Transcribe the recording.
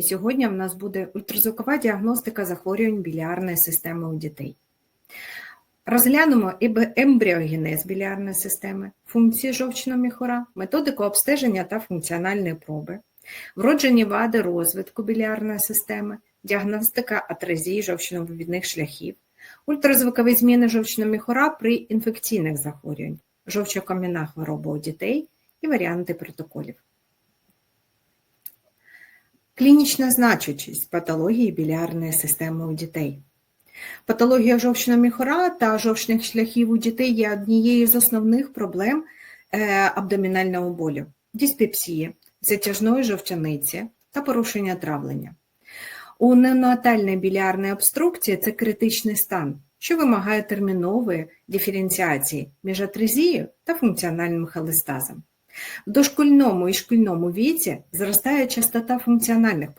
І сьогодні в нас буде ультразвукова діагностика захворювань біліарної системи у дітей. Розглянемо ембріогенез біліарної системи, функції жовчного міхура, методику обстеження та функціональної проби, вроджені вади розвитку біліарної системи, діагностика атрезії жовчновивідних шляхів, ультразвукові зміни жовчного міхура при інфекційних захворювань, жовчокам'яна хвороба у дітей і варіанти протоколів. Клінічна значущість патології біліарної системи у дітей. Патологія жовчного міхура та жовчних шляхів у дітей є однією з основних проблем е, абдомінального болю, диспепсії, затяжної жовчаниці та порушення травлення. У неонатальної біліарної обструкції це критичний стан, що вимагає термінової диференціації між атрезією та функціональним холестазом. В дошкільному і шкільному віці зростає частота функціональних